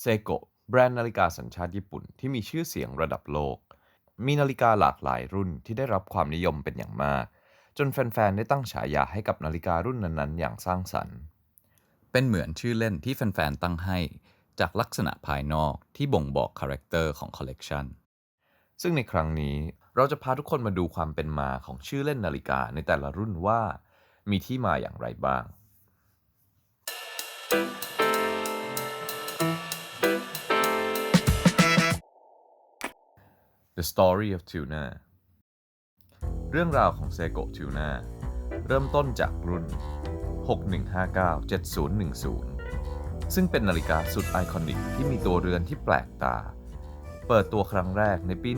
เซโกะแบรนด์นาฬิกาสัญชาติญี่ปุ่นที่มีชื่อเสียงระดับโลก มีนาฬิกาหลากหลายรุ่นที่ได้รับความนิยมเป็นอย่างมาก จนแฟนๆ ได้ตั้งฉายาให้กับนาฬิการุ่นนั้นๆ อย่างสร้างสรรค์ เป็นเหมือนชื่อเล่นที่แฟนๆ ตั้งให้ จากลักษณะภายนอกที่บ่งบอกคาแรคเตอร์ของคอลเลกชันซึ่งในครั้งนี้เราจะพาทุกคนมาดูความเป็นมาของชื่อเล่นนาฬิกาในแต่ละรุ่นว่า มีที่มาอย่างไรบ้าง The Story of Tuna เรื่องราวของเซโกะทิวนาเริ่มต้นจากรุ่น 6159-7010 ซึ่งเป็นนาฬิกาสุดไอคอนิกที่มีตัวเรือนที่แปลกตา เปิดตัวครั้งแรกในปี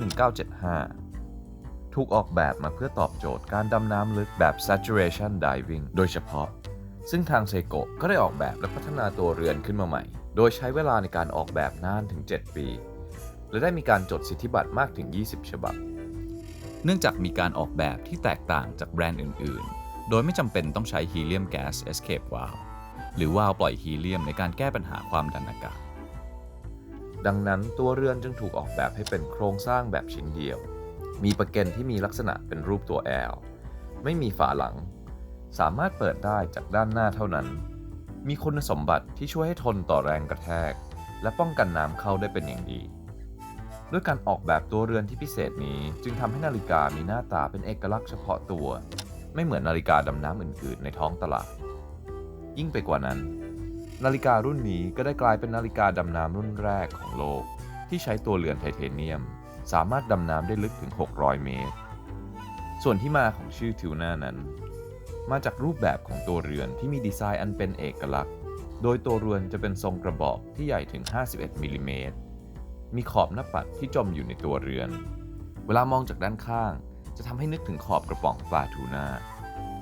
1975 ถูกออกแบบมาเพื่อตอบโจทย์การดำน้ำลึกแบบ saturation diving โดยเฉพาะ ซึ่งทางเซโกะก็ได้ออกแบบและพัฒนาตัวเรือนขึ้นมาใหม่ โดยใช้เวลาในการออกแบบนานถึง 7 ปี และได้มีการจดสิทธิบัตรมากถึง 20 ฉบับ เนื่องจากมีการออกแบบที่แตกต่างจากแบรนด์อื่น ๆ โดยไม่จำเป็นต้องใช้ฮีเลียมแก๊ส escape valve หรือวาล์วปล่อยฮีเลียมในการแก้ปัญหาความดันอากาศ ดังนั้นตัวเรือนจึงถูกออกแบบให้เป็นโครงสร้างแบบชิ้นเดียว มีประเก็นที่มีลักษณะเป็นรูปตัว L ไม่มีฝาหลัง สามารถเปิดได้จากด้านหน้าเท่านั้น มีคุณสมบัติที่ช่วยให้ทนต่อแรงกระแทก และป้องกันน้ำเข้าได้เป็นอย่างดี ด้วยการออกแบบตัวเรือนที่พิเศษนี้ จึงทำให้นาฬิกามีหน้าตาเป็นเอกลักษณ์เฉพาะตัว ไม่เหมือนนาฬิกาดำน้ำอื่นๆ ในท้องตลาด ยิ่งไปกว่านั้น นาฬิการุ่นนี้ก็ได้กลายเป็นนาฬิกาดำน้ำรุ่นแรกของโลก ที่ใช้ตัวเรือนไทเทเนียม สามารถดำน้ำได้ลึกถึง 600 เมตร ส่วนที่มาของชื่อทิวนานั้น มาจากรูปแบบของตัวเรือนที่มีดีไซน์อันเป็นเอกลักษณ์ โดยตัวเรือนจะเป็นทรงกระบอกที่ใหญ่ถึง 51มิลลิเมตร มีขอบหน้าปัดที่จมอยู่ในตัวเรือน เวลามองจากด้านข้าง จะทำให้นึกถึงขอบกระป๋องปลาทูน่า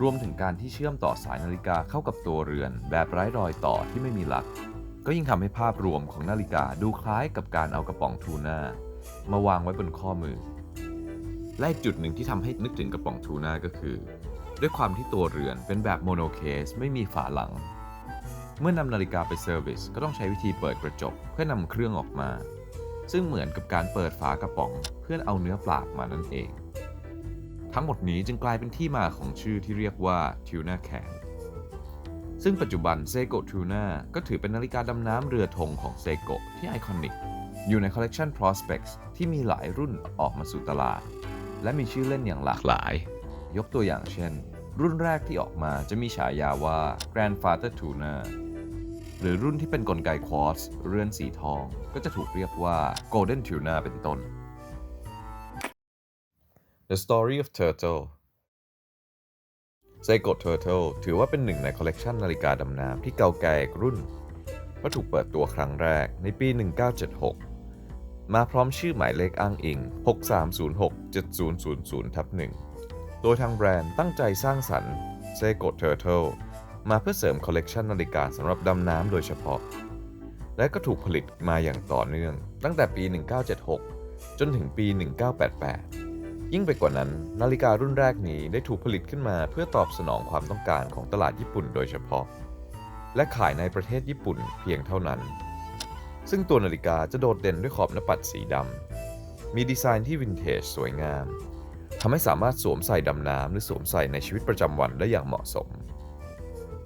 รวมถึงการที่เชื่อมต่อสายนาฬิกาเข้ากับตัวเรือน แบบไร้รอยต่อที่ไม่มีหลัก ก็ยิ่งทำให้ภาพรวมของนาฬิกาดูคล้ายกับการเอากระป๋องทูน่ามาวางไว้บนข้อมือ และอีกจุดหนึ่งที่ทำให้นึกถึงกระป๋องทูน่าก็คือ ด้วยความที่ตัวเรือนเป็นแบบโมโนเคสไม่มีฝาหลัง เมื่อนำนาฬิกาไปเซอร์วิสก็ต้องใช้วิธีเปิดกระจกเพื่อนำเครื่องออกมา ซึ่งเหมือนกับการเปิดฝากระป๋องเพื่อเอาเนื้อปลาออกมานั่นเอง ทั้งหมดนี้จึงกลายเป็นที่มาของชื่อที่เรียกว่า Tuna Can ซึ่งปัจจุบันเซโก Tuna ก็ถือเป็นนาฬิกาดำน้ำเรือธงของเซโกที่ไอคอนิกอยู่ในคอลเลกชัน Prospects ที่มีหลายรุ่นออกมาสู่ตลาด และมีชื่อเล่นอย่างหลากหลาย ยกตัวอย่างเช่น รุ่นแรกที่ออกมาจะมีฉายาว่า Grandfather Tuna หรือรุ่นที่เป็นกลไกควอตซ์เรือนสีทอง ก็จะถูกเรียกว่า Golden Tuna เป็นต้น The Story of Turtle s e i g o Turtle ถือว่าเป็นหนึ่งในคอลเลกชันนาฬิกาดำน้ำที่เก่าแก่รุ่นเพราถูกเปิดตัวครั้งแรกในปี 1976 มาพร้อมชื่อหมายเลขอ้างอิง 6306-7000ทับ1โดยทางแบรนด์ตั้งใจสร้างสรรค์ s e i g o Turtle มาเพื่อเสริมคอลเลกชันนาฬิกาสำหรับดำน้ำโดยเฉพาะ และก็ถูกผลิตมาอย่างต่อเนื่อง ตั้งแต่ปี 1976 จนถึงปี 1988 ยิ่งไปกว่านั้น นาฬิการุ่นแรกนี้ได้ถูกผลิตขึ้นมาเพื่อตอบสนองความต้องการของตลาดญี่ปุ่นโดยเฉพาะ และขายในประเทศญี่ปุ่นเพียงเท่านั้น ซึ่งตัวนาฬิกาจะโดดเด่นด้วยขอบหน้าปัดสีดำมีดีไซน์ที่วินเทจสวยงามทำให้สามารถสวมใส่ดำน้ำหรือสวมใส่ในชีวิตประจำวันได้อย่างเหมาะสม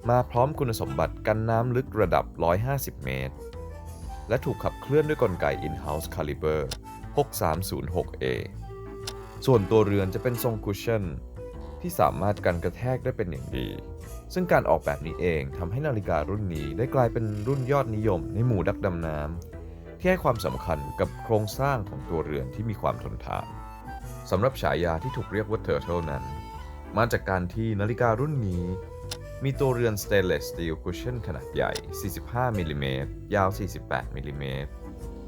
มาพร้อมคุณสมบัติกันน้ำลึกระดับ 150 เมตร และถูกขับเคลื่อนด้วยกลไก In-house Caliber 6306A ส่วนตัวเรือนจะเป็นทรงคุชชั่น ที่สามารถกันกระแทกได้เป็นอย่างดี ซึ่งการออกแบบนี้เองทำให้นาฬิการุ่นนี้ได้กลายเป็นรุ่นยอดนิยมในหมู่ดักดำน้ำที่ให้ความสำคัญกับโครงสร้างของตัวเรือนที่มีความทนทานสำหรับฉายาที่ถูกเรียกว่า Turtle นั้น มาจากการที่นาฬิการุ่นนี้ มีตัวเรือน Stainless Steel Cushion ขนาดใหญ่ 45มิลลิเมตรยาว 48มิลลิเมตร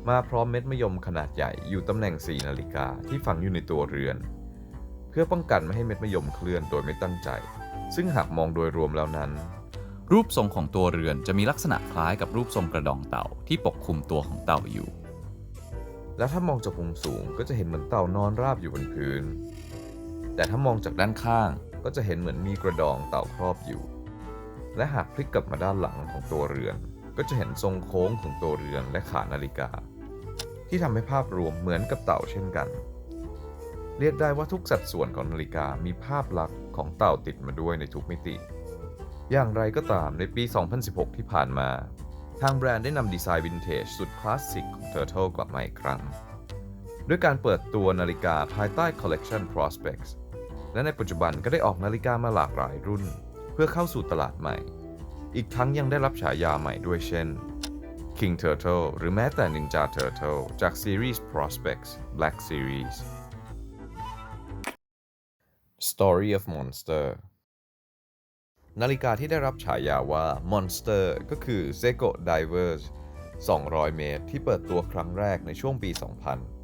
มาพร้อมเม็ดมะยมขนาดใหญ่อยู่ตำแหน่ง 4 นาฬิกาที่ฝังอยู่ในตัวเรือน เพื่อป้องกันไม่ให้เม็ดมะยมเคลื่อนโดยไม่ตั้งใจ ซึ่งหากมองโดยรวมแล้วนั้น รูปทรงของตัวเรือนจะมีลักษณะคล้ายกับรูปทรงกระดองเต่าที่ปกคลุมตัวของเต่าอยู่ และถ้ามองจากมุมสูงก็จะเห็นเหมือนเต่านอนราบอยู่บนพื้น แต่ถ้ามองจากด้านข้างก็จะเห็นเหมือนมีกระดองเต่าครอบอยู่ และหากพลิกกลับมาด้านหลังของตัวเรือน ก็จะเห็นทรงโค้งของตัวเรือนและขานาฬิกา ที่ทำให้ภาพรวมเหมือนกับเต่าเช่นกัน เรียกได้ว่าทุกสัดส่วนของนาฬิกามีภาพลักษณ์ของเต่าติดมาด้วยในทุกมิติ อย่างไรก็ตามในปี 2016 ที่ผ่านมา ทางแบรนด์ได้นำดีไซน์วินเทจสุดคลาสสิกของ Turtle กลับมาอีกครั้ง ด้วยการเปิดตัวนาฬิกาภายใต้ Collection Prospects และในปัจจุบันก็ได้ออกนาฬิกามาหลากหลายรุ่น เพื่อเข้าสู่ตลาดใหม่ อีกทั้งยังได้รับฉายาใหม่ด้วยเช่น King Turtle หรือแม้แต่ Ninja Turtle จาก Series Prospects Black Series Story of Monster นาฬิกาที่ได้รับฉายาว่า Monster ก็คือ Seiko Divers 200 เมตร ที่เปิดตัวครั้งแรกในช่วงปี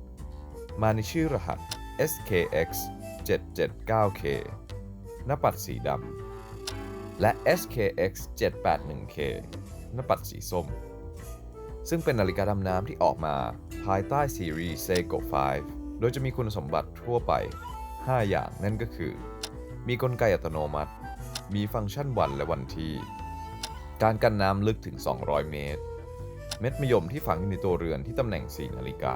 2000 มาในชื่อรหัส SKX 779K หน้าปัดสีดำ และ SKX 781K หน้าปัดสีส้ม ซึ่งเป็นนาฬิกาดำน้ำที่ออกมาภายใต้ซีรีส์ Seiko 5 โดยจะมีคุณสมบัติทั่วไป 5 อย่างนั่นก็คือ มีกลไกอัตโนมัติ มีฟังก์ชันวันและวันที่ การกันน้ำลึกถึง 200 เมตร เม็ดมะยมที่ฝังอยู่ในตัวเรือนที่ตำแหน่ง 4 นาฬิกา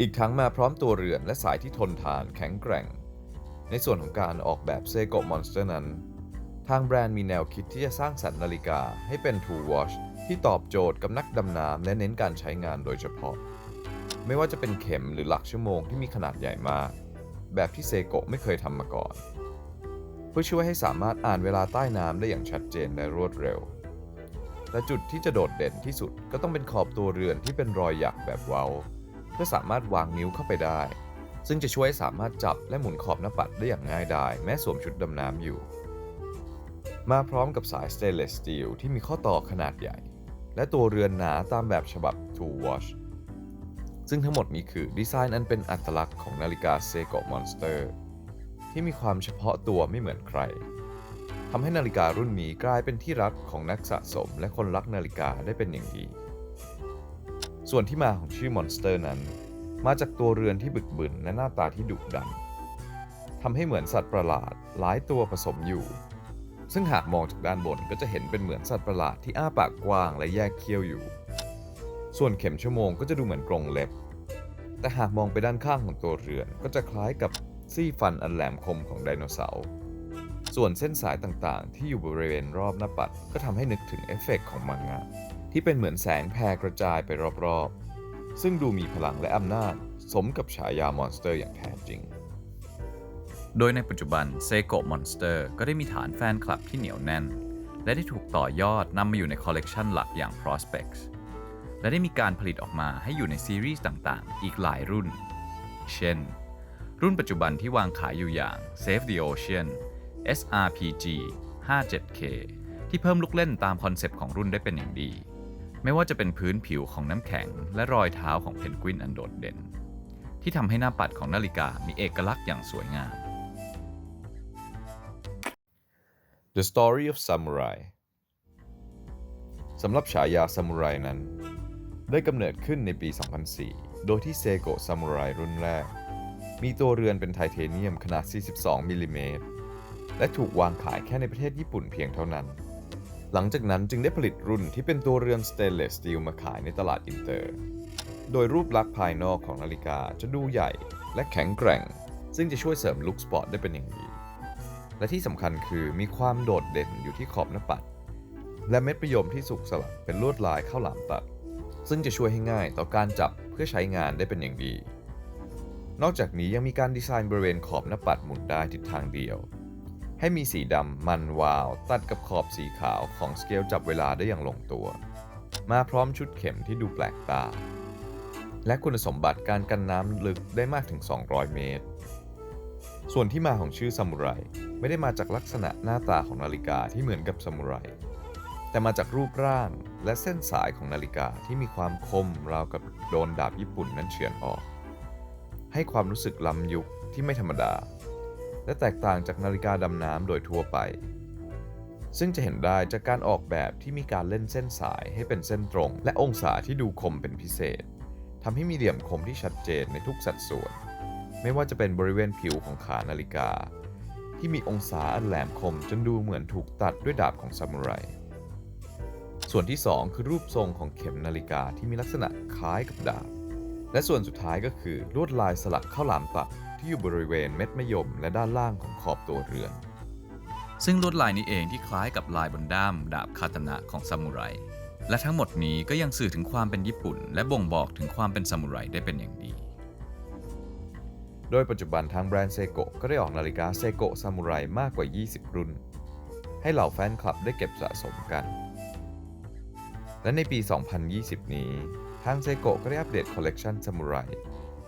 อีกทั้งมาพร้อมตัวเรือนและสายที่ทนทานแข็งแกร่ง ในส่วนของการออกแบบ Seiko Monster นั้น ทางแบรนด์มีแนวคิดที่จะสร้างสรรค์นาฬิกาให้เป็น True Watch ที่ตอบโจทย์กับนักดำน้ำและเน้นการใช้งานโดยเฉพาะ ไม่ว่าจะเป็นเข็มหรือหลักชั่วโมงที่มีขนาดใหญ่มาก แบบที่เซโกะไม่เคยทำมาก่อน เพื่อช่วยให้สามารถอ่านเวลาใต้น้ำได้อย่างชัดเจนและรวดเร็วแต่จุดที่จะโดดเด่นที่สุดก็ต้องเป็นขอบตัวเรือนที่เป็นรอยหยักแบบเว้า เพื่อสามารถวางนิ้วเข้าไปได้ ซึ่งจะช่วยให้สามารถจับและหมุนขอบหน้าปัดได้อย่างง่ายดายแม้สวมชุดดำน้ำอยู่ มาพร้อมกับสายสเตนเลสสตีลที่มีข้อต่อขนาดใหญ่ และตัวเรือนหนาตามแบบฉบับ True Watch ซึ่งทั้งหมดนี้คือดีไซน์อันเป็นอัตลักษณ์ของนาฬิกา Seiko Monster ที่มีความเฉพาะตัวไม่เหมือนใครทำให้นาฬิการุ่นนี้กลายเป็นที่รักของนักสะสมและคนรักนาฬิกาได้เป็นอย่างดี ส่วนที่มาของชื่อ Monster นั้น มาจากตัวเรือนที่บึกบึนและหน้าตาที่ดุดันทำให้เหมือนสัตว์ประหลาดหลายตัวผสมอยู่ ซึ่งหากมองจากด้านบนก็จะเห็นเป็นเหมือนสัตว์ประหลาดที่อ้าปากกว้างและแยกเขี้ยวอยู่ ส่วนเข็มชั่วโมงก็จะดูเหมือนกรงเล็บ แต่หากมองไปด้านข้างของตัวเรือนก็จะคล้ายกับซี่ฟันอันแหลมคมของไดโนเสาร์ ส่วนเส้นสายต่างๆ ที่อยู่บริเวณรอบหน้าปัดก็ทำให้นึกถึงเอฟเฟกต์ของมังงะที่เป็นเหมือนแสงแผ่กระจายไปรอบๆ ซึ่งดูมีพลังและอำนาจ สมกับฉายามอนสเตอร์อย่างแท้จริง โดยในปัจจุบัน Seiko Monster ก็ได้มีฐานแฟนคลับที่เหนียวแน่น และได้ถูกต่อยอดนำมาอยู่ในคอลเลกชันหลักอย่าง Prospects และได้มีการผลิตออกมาให้อยู่ในซีรีส์ต่างๆ อีกหลายรุ่น เช่น รุ่นปัจจุบันที่วางขายอยู่อย่าง Save the Ocean SRPG 57K ที่เพิ่มลูกเล่นตามคอนเซปต์ของรุ่นได้เป็นอย่างดี ไม่ว่าจะเป็นพื้นผิวของน้ำแข็ง และรอยเท้าของเพนกวินอันโดดเด่น ที่ทำให้หน้าปัดของนาฬิกามีเอกลักษณ์อย่างสวยงาม The Story of Samurai สำหรับฉายาซามูไรนั้น ได้กำเนิดขึ้นในปี 2004 โดยที่เซโกะซามูไรรุ่นแรก มีตัวเรือนเป็นไทเทเนียมขนาด 42 มิลลิเมตร และถูกวางขายแค่ในประเทศญี่ปุ่นเพียงเท่านั้น หลังจากนั้นจึงได้ผลิตรุ่นที่เป็นตัวเรือนสเตนเลสสตีลมาขายในตลาดอินเตอร์ โดยรูปลักษณ์ภายนอกของนาฬิกาจะดูใหญ่และแข็งแกร่ง ซึ่งจะช่วยเสริมลุคสปอร์ตได้เป็นอย่างดี และที่สำคัญคือมีความโดดเด่นอยู่ที่ขอบหน้าปัด และเม็ดประยมที่สุกสลักเป็นลวดลายข้าวหลามตัด ซึ่งจะช่วยให้ง่ายต่อการจับเพื่อใช้งานได้เป็นอย่างดี นอกจากนี้ยังมีการดีไซน์บริเวณขอบหน้าปัดหมุนได้ทิศทางเดียว ให้มีสีดำมันวาว ตัดกับขอบสีขาวของสเกลจับเวลาได้อย่างลงตัว มาพร้อมชุดเข็มที่ดูแปลกตา และคุณสมบัติการกันน้ำลึกได้มากถึง 200 เมตร ส่วนที่มาของชื่อซามูไรไม่ได้มาจากลักษณะหน้าตาของนาฬิกาที่เหมือนกับซามูไร แต่มาจากรูปร่างและเส้นสายของนาฬิกาที่มีความคมราวกับโดนดาบญี่ปุ่นนั้นเฉือนออก ให้ความรู้สึกล้ำยุคที่ไม่ธรรมดา และแตกต่างจากนาฬิกาดำน้ำโดยทั่วไป ซึ่งจะเห็นได้จากการออกแบบที่มีการเล่นเส้นสายให้เป็นเส้นตรง และองศาที่ดูคมเป็นพิเศษทำให้มีเหลี่ยมคมที่ชัดเจนในทุกสัดส่วน ไม่ว่าจะเป็นบริเวณผิวของขานาฬิกา ที่มีองศาอันแหลมคมจนดูเหมือนถูกตัดด้วยดาบของซามูไร ส่วนที่ 2 คือรูปทรงของเข็มนาฬิกาที่มีลักษณะคล้ายกับดาบ และส่วนสุดท้ายก็คือลวดลายสลักข้าวหลามตัดที่อยู่บริเวณเม็ดมะยมและด้านล่างของขอบตัวเรือน ซึ่งลวดลายนี้เองที่คล้ายกับลายบนด้ามดาบคาตนะของซามูไร และทั้งหมดนี้ก็ยังสื่อถึงความเป็นญี่ปุ่น และบ่งบอกถึงความเป็นซามูไรได้เป็นอย่างดี โดยปัจจุบันทางแบรนด์เซโกก็ได้ออกนาฬิกาเซโกะซามูไรมากกว่า 20 รุ่น ให้เหล่าแฟนคลับได้เก็บสะสมกัน และในปี 2020 นี้ ทางเซโกก็ได้อัปเดตคอลเลกชันซามูไร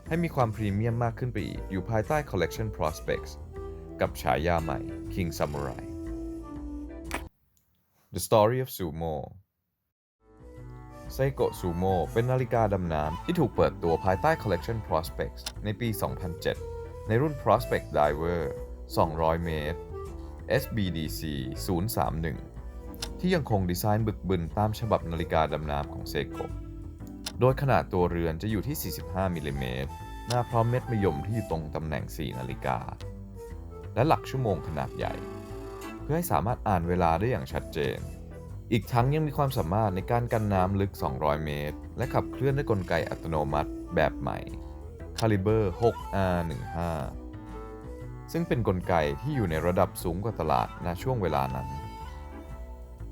ให้มีความพรีเมียมมากขึ้นไปอีก อยู่ภายใต้คอลเลกชัน Prospects กับฉายาใหม่ King Samurai The Story of Sumo ไซโกะซูโมเป็นนาฬิกาดำน้ำที่ถูกเปิดตัวภายใต้ Collection Prospects ในปี 2007 ในรุ่น Prospect Diver 200 เมตร SBDC 031 ที่ยังคงดีไซน์บึกบึนตามฉบับนาฬิกาดำน้ำของเซโกะโดยขนาดตัวเรือนจะอยู่ที่ 45 มิลลิเมตร หน้าพร้อมเม็ดมะยมที่อยู่ตรงตำแหน่ง 4 นาฬิกา และหลักชั่วโมงขนาดใหญ่ เพื่อให้สามารถอ่านเวลาได้อย่างชัดเจน อีกทั้งยังมีความสามารถในการกันน้ำลึก 200 เมตร และขับเคลื่อนด้วยกลไกอัตโนมัติแบบใหม่ Caliber 6R15 ซึ่งเป็นกลไกที่อยู่ในระดับสูงกว่าตลาดณช่วงเวลานั้น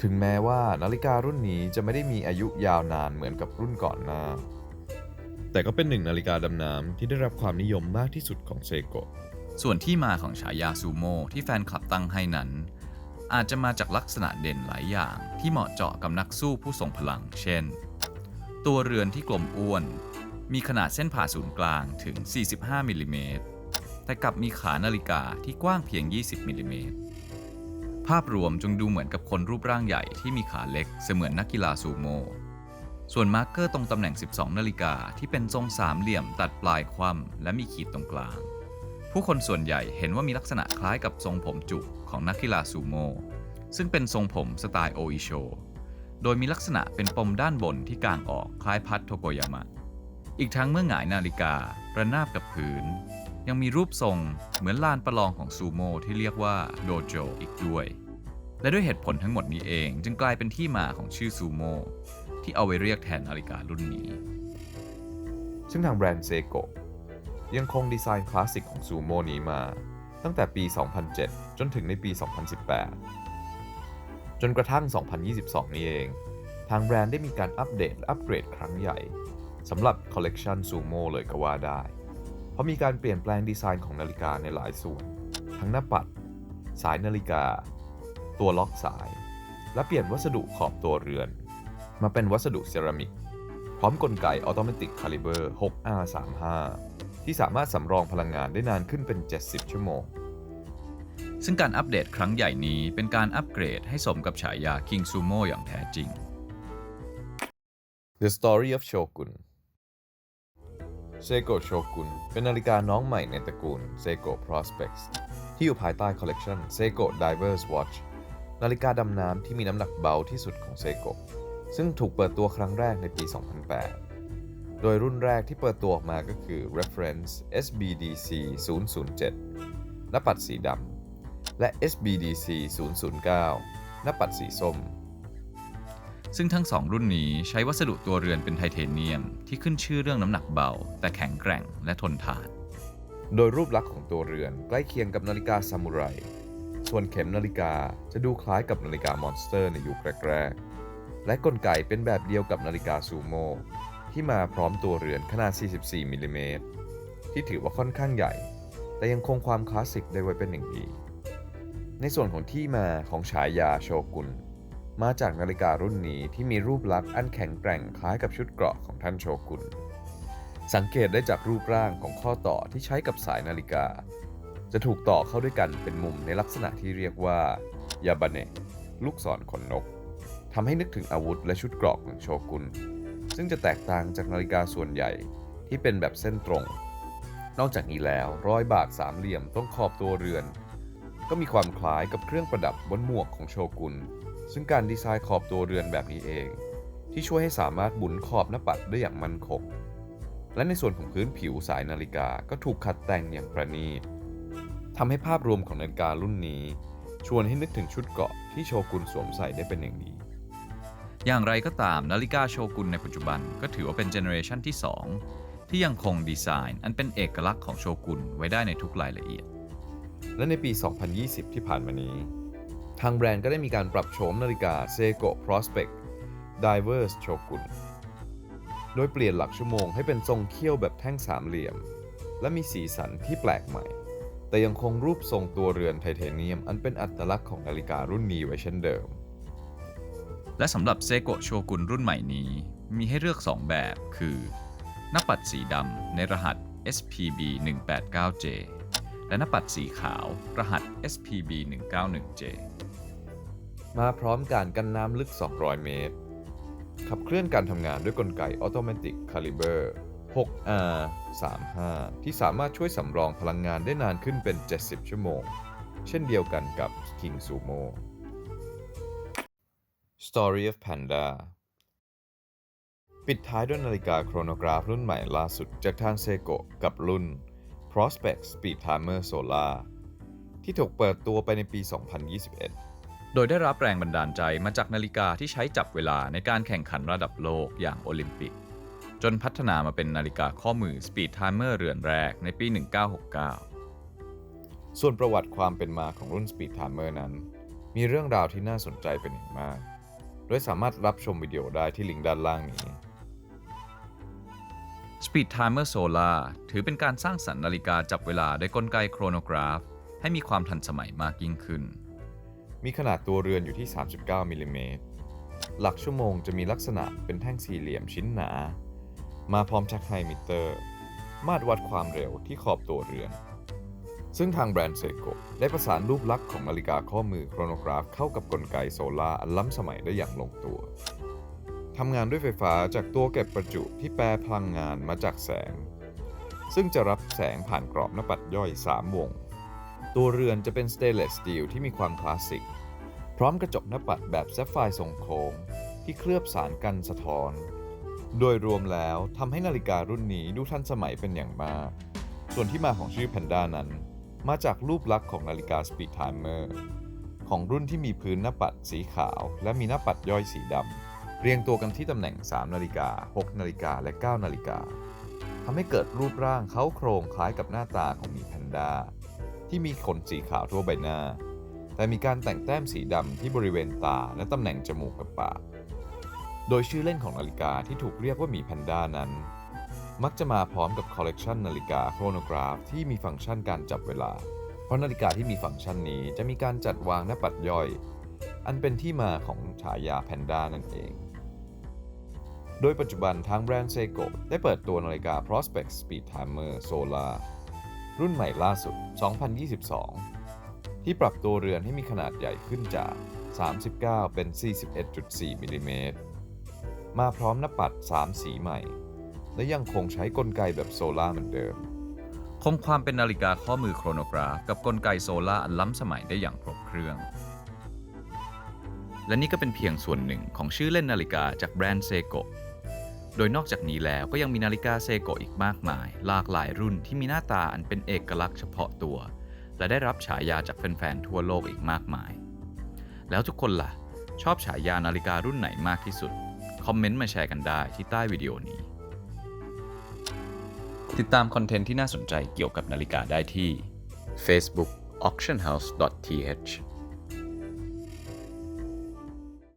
ถึงแม้ว่านาฬิการุ่นนี้จะไม่ได้มีอายุยาวนานเหมือนกับรุ่นก่อนหน้า แต่ก็เป็นหนึ่งนาฬิกาดำน้ำที่ได้รับความนิยมมากที่สุดของเซโกส่วนที่มาของฉายาซูโม่ที่แฟนคลับตั้งให้นั้น อาจจะมาจากลักษณะเด่นหลายอย่างที่เหมาะเจาะกับนักสู้ผู้ทรงพลัง เช่น ตัวเรือนที่กลมอ้วน มีขนาดเส้นผ่าศูนย์กลางถึง 45มิลลิเมตรแต่กลับมีขานาฬิกาที่กว้างเพียง 20มิลลิเมตรภาพรวมจงดูเหมือนกับคนรูปร่างใหญ่ที่มีขาเล็กเสมือนนักกีฬาซูโม่ส่วนมาร์กเกอร์ตรงตำแหน่ง 12 นาฬิกาที่เป็นทรงสามเหลี่ยมตัดปลายคว่ำและมีขีดตรงกลาง ผู้คนส่วนใหญ่เห็นว่ามีลักษณะคล้ายกับทรงผมจุกของนักกีฬาซูโม่ซึ่งเป็นทรงผมสไตล์โออิโช โดยมีลักษณะเป็นปมด้านบนที่กางออกคล้ายพัดโทโกยามะ อีกทั้งเมื่อหงายนาฬิกา ระนาบกับพื้น ยังมีรูปทรงเหมือนลานประลองของซูโม่ที่เรียกว่าโดโจอีกด้วย และด้วยเหตุผลทั้งหมดนี้เองจึงกลายเป็นที่มาของชื่อซูโม่ที่เอาไว้เรียกแทนนาฬิการุ่นนี้ ซึ่งทางแบรนด์เซโกะ ยังคงดีไซน์คลาสสิกของซูโม่นี้มา ตั้งแต่ปี 2007 จนถึงในปี 2018 จนกระทั่ง 2022 นี้เอง ทางแบรนด์ได้มีการอัปเดตและอัปเกรดครั้งใหญ่สำหรับคอลเลกชันซูโม่เลยก็ว่าได้ เพราะมีการเปลี่ยนแปลงดีไซน์ของนาฬิกาในหลายส่วน ทั้งหน้าปัด สายนาฬิกา ตัวล็อกสาย และเปลี่ยนวัสดุขอบตัวเรือน มาเป็นวัสดุเซรามิก พร้อมกลไก Automatic Caliber 6R35 ที่สามารถสำรองพลังงานได้นานขึ้นเป็น 70 ชั่วโมง ซึ่งการอัปเดตครั้งใหญ่นี้เป็นการอัปเกรดให้สมกับฉายา King Sumo อย่างแท้จริง The Story of Shogun Seiko Shogun เป็นนาฬิกาน้องใหม่ในตระกูล Seiko Prospects ที่อยู่ภายใต้คอลเลกชัน Seiko Divers Watch นาฬิกาดำน้ำที่มีน้ำหนักเบาที่สุดของ Seiko ซึ่งถูกเปิดตัวครั้งแรกในปี 2008 โดยรุ่นแรกที่เปิดตัวออกมาก็คือ Reference SBDC 007หน้าปัดสีดำ และ SBDC 009หน้าปัดสีส้ม ซึ่งทั้งสองรุ่นนี้ใช้วัสดุตัวเรือนเป็นไทเทเนียม ที่ขึ้นชื่อเรื่องน้ำหนักเบา แต่แข็งแกร่งและทนทาน โดยรูปลักษณ์ของตัวเรือนใกล้เคียงกับนาฬิกาซามูไร ส่วนเข็มนาฬิกาจะดูคล้ายกับนาฬิกามอนสเตอร์ในยุคแรกๆ และกลไกเป็นแบบเดียวกับนาฬิกาซูโม ที่มาพร้อมตัวเรือนขนาด 44มิลลิเมตรที่ถือว่าค่อนข้างใหญ่ แต่ยังคงความคลาสสิกได้ไว้เป็นอย่างดี ในส่วนของที่มาของฉายาโชกุน มาจากนาฬิการุ่นนี้ที่มีรูปลักษณ์อันแข็งแกร่งคล้ายกับชุดเกราะของท่านโชกุน สังเกตได้จากรูปร่างของข้อต่อที่ใช้กับสายนาฬิกา จะถูกต่อเข้าด้วยกันเป็นมุมในลักษณะที่เรียกว่ายาบาเนะลูกศรขนนกทำให้นึกถึงอาวุธและชุดเกราะของโชกุน ซึ่งจะแตกต่างจากนาฬิกาส่วนใหญ่ที่เป็นแบบเส้นตรง นอกจากนี้แล้วรอยบากสามเหลี่ยมตรงขอบตัวเรือน ก็มีความคล้ายกับเครื่องประดับบนหมวกของโชกุน ซึ่งการดีไซน์ขอบตัวเรือนแบบนี้เอง ที่ช่วยให้สามารถบุนขอบหน้าปัดได้อย่างมั่นคงและในส่วนของพื้นผิวสายนาฬิกาก็ถูกขัดแต่งอย่างประณีตทำให้ภาพรวมของนาฬิการุ่นนี้ ชวนให้นึกถึงชุดเกาะที่โชกุนสวมใส่ได้เป็นอย่างดี อย่างไรก็ตามนาฬิกาโชกุนในปัจจุบันก็ถือว่าเป็นเจเนอเรชันที่ 2 ที่ยังคงดีไซน์ อันเป็นเอกลักษณ์ของโชกุนไว้ได้ในทุกรายละเอียด และในปี 2020 ที่ผ่านมานี้ ทางแบรนด์ก็ได้มีการปรับโฉมนาฬิกา Seiko Prospect Divers Shogun โดยเปลี่ยนหลักชั่วโมงให้เป็นทรงเขี้ยวแบบแท่งสามเหลี่ยม และมีสีสันที่แปลกใหม่ แต่ยังคงรูปทรงตัวเรือนไทเทเนียม อันเป็นอัตลักษณ์ของนาฬิการุ่นนี้ไว้เช่นเดิม และสำหรับเซโกะโชกุนรุ่นใหม่นี้ มีให้เลือก 2 แบบ คือหน้าปัดสีดำในรหัส SPB 189J และหน้าปัดสีขาวรหัส SPB 191J มาพร้อมการกันน้ำลึก 200 เมตร ขับเคลื่อนการทำงานด้วยกลไก Automatic Caliber 6R 35 ที่สามารถช่วยสำรองพลังงานได้นานขึ้นเป็น 70 ชั่วโมง เช่นเดียวกันกับ King Sumo Story of Panda ปิดท้ายด้วยนาฬิกาโครโนกราฟรุ่นใหม่ล่าสุดจากทางเซโกกับรุ่น Prospect Speed Timer Solar ที่ถูกเปิดตัวไปในปี 2021 โดยได้รับแรงบันดาลใจมาจากนาฬิกาที่ใช้จับเวลาในการแข่งขันระดับโลกอย่างโอลิมปิก จนพัฒนามาเป็นนาฬิกาข้อมือ Speed Timer เรือนแรกในปี 1969 ส่วนประวัติความเป็นมาของรุ่น Speed Timer นั้น มีเรื่องราวที่น่าสนใจเป็นอย่างมาก ดยสามารถรับชมวิดีโอได้ที่ลิงก์ด้านล่างนี้ Speed Timer Solar ถือเป็นการสร้างสรรค์นาฬิกาจับเวลาด้วยกลไกโครโนกราฟ ให้มีความทันสมัยมากยิ่งขึ้น มีขนาดตัวเรือนอยู่ที่ 39 มิลลิเมตร หลักชั่วโมงจะมีลักษณะเป็นแท่งสี่เหลี่ยมชิ้นหนา มาพร้อมชักไฮมิเตอร์ มาตรวัดความเร็วที่ขอบตัวเรือน ซึ่งทางแบรนด์เซโกได้ประสานรูปลักษณ์ของนาฬิกาข้อมือโครโนกราฟเข้ากับกลไกโซลาร์อันล้ำสมัยได้อย่างลงตัวทำงานด้วยไฟฟ้าจากตัวเก็บประจุที่แปรพลังงานมาจากแสง ซึ่งจะรับแสงผ่านกรอบหน้าปัดย่อย 3 วง ตัวเรือนจะเป็นสเตนเลสสตีลที่มีความคลาสสิก พร้อมกระจกหน้าปัดแบบแซฟไฟร์ทรงโค้งที่เคลือบสารกันสะท้อน โดยรวมแล้วทำให้นาฬิการุ่นนี้ดูทันสมัยเป็นอย่างมาก ส่วนที่มาของชื่อ Panda นั้น มาจากรูปลักษณ์ของนาฬิกา Speed Timer ของรุ่นที่มีพื้นหน้าปัดสีขาว และมีหน้าปัดย่อยสีดำเรียงตัวกันที่ตำแหน่ง 3 นาฬิกา 6 นาฬิกา และ 9 นาฬิกาทำให้เกิดรูปร่างเขาโครงคล้ายกับหน้าตาของหมีแพนด้าที่มีขนสีขาวทั่วใบหน้า แต่มีการแต่งแต้มสีดำที่บริเวณตาและตำแหน่งจมูกกับปาก โดยชื่อเล่นของนาฬิกาที่ถูกเรียกว่าหมีแพนด้านั้น มักจะมาพร้อมกับคอลเลกชันนาฬิกาโครโนกราฟที่มีฟังก์ชันการจับเวลา เพราะนาฬิกาที่มีฟังก์ชันนี้จะมีการจัดวางหน้าปัดย่อย อันเป็นที่มาของฉายาแพนด้านั่นเอง โดยปัจจุบันทางแบรนด์เซโกได้เปิดตัวนาฬิกา Prospect Speed Timer Solar รุ่นใหม่ล่าสุด 2022 ที่ปรับตัวเรือนให้มีขนาดใหญ่ขึ้นจาก 39 เป็น 41.4มิลลิเมตรมาพร้อมหน้าปัด 3 สีใหม่ และยังคงใช้กลไกแบบโซล่าเหมือนเดิม คงความเป็นนาฬิกาข้อมือโครโนกราฟกับกลไกโซล่าอันล้ำสมัยได้อย่างครบเครื่อง และนี่ก็เป็นเพียงส่วนหนึ่งของชื่อเล่นนาฬิกาจากแบรนด์เซโกโดยนอกจากนี้แล้วก็ยังมีนาฬิกาเซโกอีกมากมาย หลากหลายรุ่นที่มีหน้าตาอันเป็นเอกลักษณ์เฉพาะตัว และได้รับฉายาจากแฟนๆทั่วโลกอีกมากมาย แล้วทุกคนล่ะ ชอบฉายานาฬิการุ่นไหนมากที่สุด คอมเมนต์มาแชร์กันได้ที่ใต้วิดีโอนี้ ติดตามคอนเทนต์ที่น่าสนใจเกี่ยวกับนาฬิกาได้ที่ Facebook auctionhouse.th